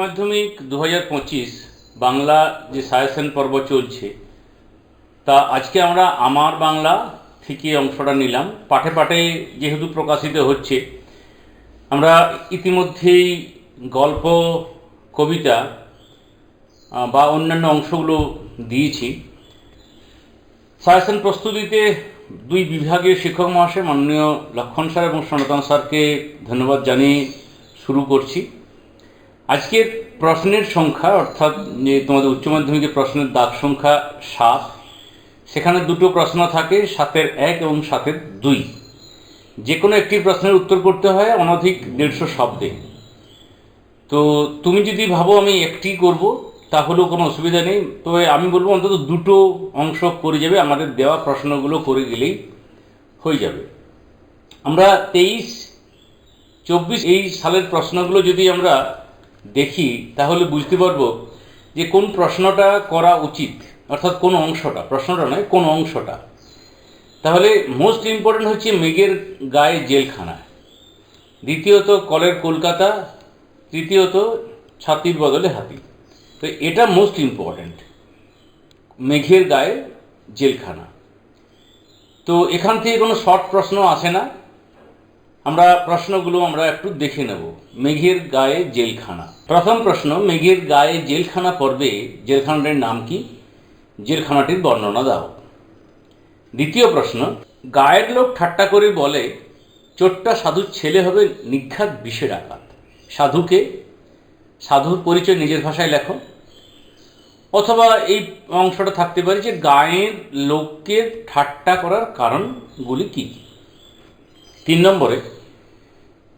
মাধ্যমিক দু হাজার পঁচিশ বাংলা যে সাজেশন পর্ব চলছে, তা আজকে আমরা আমার বাংলা থেকে অংশটা নিলাম। পাঠে পাঠে যেহেতু প্রকাশিত হচ্ছে, আমরা ইতিমধ্যেই গল্প, কবিতা বা অন্যান্য অংশগুলো দিয়েছি। সাজেশন প্রস্তুতিতে দুই বিভাগীয় শিক্ষক মহাশয়, মাননীয় লক্ষণ স্যার এবং সনাতন স্যারকে ধন্যবাদ জানিয়ে শুরু করছি। আজকের প্রশ্নের সংখ্যা, অর্থাৎ তোমাদের উচ্চ মাধ্যমিকের প্রশ্নের দাগ সংখ্যা সাত, সেখানে দুটো প্রশ্ন থাকে, সাতের এক এবং সাতের দুই। যে কোনো একটি প্রশ্নের উত্তর করতে হয় অনধিক দেড়শো শব্দে। তো তুমি যদি ভাবো আমি একটি করব, তাহলেও কোনো অসুবিধা নেই। তবে আমি বলব অন্তত দুটো অংশ করে যাবে, আমাদের দেওয়া প্রশ্নগুলো করে গেলেই হয়ে যাবে। আমরা তেইশ, চব্বিশ এই সালের প্রশ্নগুলো যদি আমরা দেখি, তাহলে বুঝতে পারব যে কোন প্রশ্নটা করা উচিত, অর্থাৎ কোন অংশটা। প্রশ্নটা নয়, কোন অংশটা। তাহলে মোস্ট ইম্পর্টেন্ট হচ্ছে মেঘের গায়ে জেলখানা। দ্বিতীয়ত কলের কলকাতা, তৃতীয়ত ছাতির বদলে হাতি। তো এটা মোস্ট ইম্পর্ট্যান্ট মেঘের গায়ে জেলখানা। তো এখান থেকে কোনো শর্ট প্রশ্ন আসে না। আমরা প্রশ্নগুলো আমরা একটু দেখে নেব। মেঘের গায়ে জেলখানা। প্রথম প্রশ্ন, মেঘের গায়ে জেলখানা পর্বে জেলখানাটির নাম কি? জেলখানাটির বর্ণনা দাও। দ্বিতীয় প্রশ্ন, গায়ের লোক ঠাট্টা করে বলে, চোট্টা সাধুর ছেলে হবে নিঘাত বিষে ডাকাত সাধুকে? সাধুর পরিচয় নিজের ভাষায় লেখো। অথবা এই অংশটা থাকতে পারে যে, গায়ের লোককে ঠাট্টা করার কারণগুলি কী কী? তিন নম্বরে,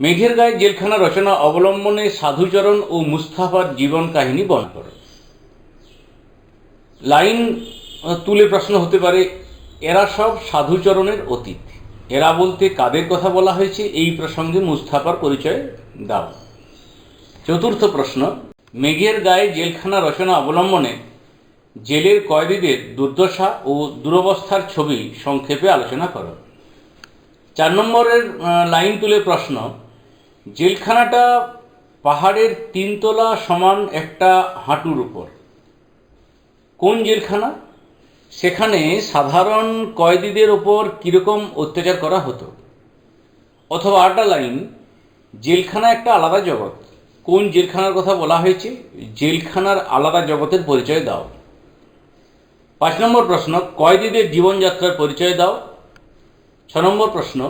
মেঘের গায়ে জেলখানা রচনা অবলম্বনে সাধুচরণ ও মুস্তাফার জীবন কাহিনী বর্ণনা করো। লাইন তুলে প্রশ্ন হতে পারে, এরা সব সাধুচরণের অতীত। এরা বলতে কাদের কথা বলা হয়েছে, এই প্রসঙ্গে মুস্তাফার পরিচয় দাও। চতুর্থ প্রশ্ন, মেঘের গায়ে জেলখানা রচনা অবলম্বনে জেলের কয়েদিদের দুর্দশা ও দুরবস্থার ছবি সংক্ষেপে আলোচনা করো। চার নম্বরের লাইন তুলে প্রশ্ন, জেলখানাটা পাহাড়ের তিনতলা সমান একটা হাঁটুর উপর। কোন জেলখানা? সেখানে সাধারণ কয়েদিদের ওপর কীরকম অত্যাচার করা হতো? অথবা আরেকটা লাইন জেলখানা একটা আলাদা জগৎ। কোন জেলখানার কথা বলা হয়েছে? জেলখানার আলাদা জগতের পরিচয় দাও। পাঁচ নম্বর প্রশ্ন, কয়েদিদের জীবনযাত্রার পরিচয় দাও। ছ নম্বর প্রশ্ন।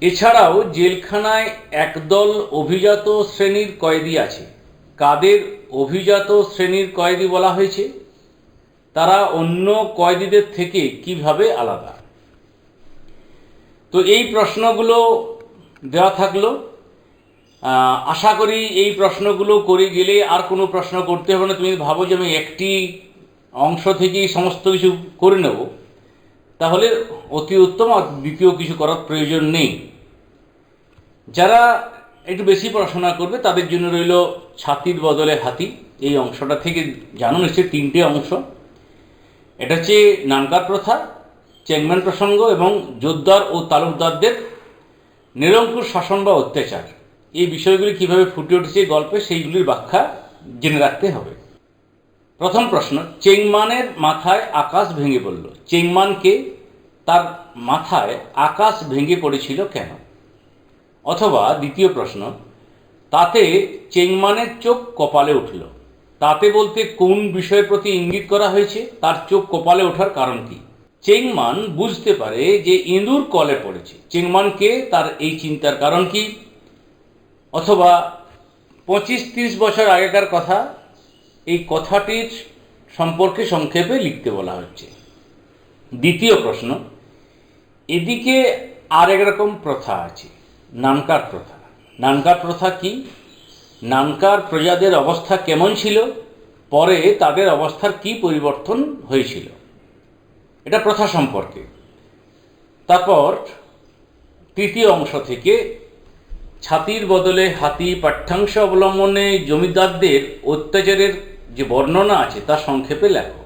এছাড়াও জেলখানায় একদল অভিজাত শ্রেণির কয়েদি আছে। কাদের অভিজাত শ্রেণির কয়েদি বলা হয়েছে? তারা অন্য কয়েদিদের থেকে কীভাবে আলাদা? তো এই প্রশ্নগুলো দেওয়া থাকল। আশা করি এই প্রশ্নগুলো করে গেলে আর কোনো প্রশ্ন করতে হবে না। তুমি ভাবো যে আমি একটি অংশ থেকেই সমস্ত কিছু করে নেব। তাহলে অতি উত্তম আর দ্বিতীয় কিছু করার প্রয়োজন নেই। যারা একটু বেশি পড়াশোনা করবে, তাদের জন্য রইল ছাতির বদলে হাতি। এই অংশটা থেকে জানো নিশ্চয়ই তিনটে অংশ। এটা হচ্ছে নানকার প্রথা, চেংম্যান প্রসঙ্গ এবং জোরদার ও তালুকদারদের নিরঙ্কুশ শাসন বা অত্যাচার। এই বিষয়গুলি কীভাবে ফুটে উঠেছে গল্পে, সেইগুলির ব্যাখ্যা জেনে রাখতে হবে। প্রথম প্রশ্ন চেংমানের মাথায় আকাশ ভেঙে পড়ল। চেংমানকে তার মাথায় আকাশ ভেঙে পড়েছিল কেন? অথবা দ্বিতীয় প্রশ্ন, তাতে চেংমানের চোখ কপালে উঠল। তাতে বলতে কোন বিষয়ের প্রতি ইঙ্গিত করা হয়েছে? তার চোখ কপালে ওঠার কারণ কি? চেংমান বুঝতে পারে যে ইঁদুর কলে পড়েছে। চেংমানকে তার এই চিন্তার কারণ কি? অথবা পঁচিশ তিরিশ বছর আগেকার কথা এই কথাটির সম্পর্কে সংক্ষেপে লিখতে বলা হচ্ছে দ্বিতীয় প্রশ্ন, এদিকে আর রকম প্রথা আছে, নানকার প্রথা। নানকার প্রথা কি? নানকার প্রজাদের অবস্থা কেমন ছিল? পরে তাদের অবস্থার কি পরিবর্তন হয়েছিল? এটা প্রথা সম্পর্কে। তারপর তৃতীয় অংশ থেকে, ছাতির বদলে হাতি পাঠ্যাংশ অবলম্বনে জমিদারদের অত্যাচারের যে বর্ণনা আছে তা সংক্ষেপে লেখো।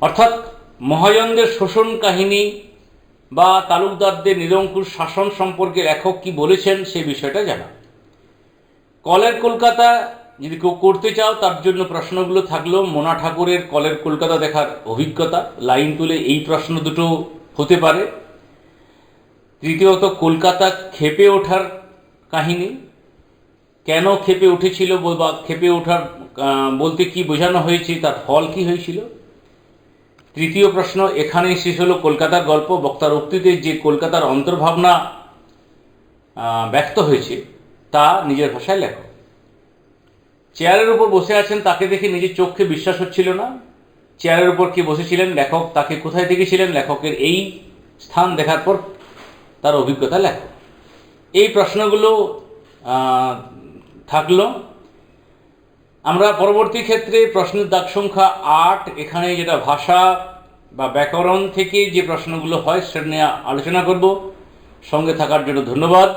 অর্থাৎ মহাজনদের শোষণ কাহিনী বা তালুকদারদের নিরঙ্কুশ শাসন সম্পর্কে লেখক কি বলেছেন সেই বিষয়টা জানা। কলের কলকাতা, যদি কেউ করতে চাও, তার জন্য প্রশ্নগুলো থাকল মোনা ঠাকুরের কলের কলকাতা দেখার অভিজ্ঞতা, লাইন তুলে এই প্রশ্ন দুটো হতে পারে। তৃতীয়ত, কলকাতা খেপে ওঠার কাহিনী। কেন খেপে উঠেছিল বা খেপে ওঠার বলতে কি বোঝানো হয়েছে, তার ফল কি হয়েছিল? তৃতীয় প্রশ্ন, এখানেই শেষ হলো কলকাতার গল্প। বক্তার উক্তিতে যে কলকাতার অন্তর্ভাবনা ব্যক্ত হয়েছে, তা নিজের ভাষায় লেখো। চেয়ারের উপর বসে আছেন, তাকে দেখে নিজের চোখে বিশ্বাস হচ্ছিল না। চেয়ারের উপর কে বসেছিলেন, লেখক তাকে কোথায় দেখেছিলেন, লেখকের এই স্থান দেখার পর তার অভিজ্ঞতা লেখো। এই প্রশ্নগুলো থাকল। আমরা পরবর্তী ক্ষেত্রে প্রশ্নের দাগ সংখ্যা আট, এখানে যেটা ভাষা বা ব্যাকরণ থেকে যে প্রশ্নগুলো হয়, সেটা নিয়ে আলোচনা করব। সঙ্গে থাকার জন্য ধন্যবাদ।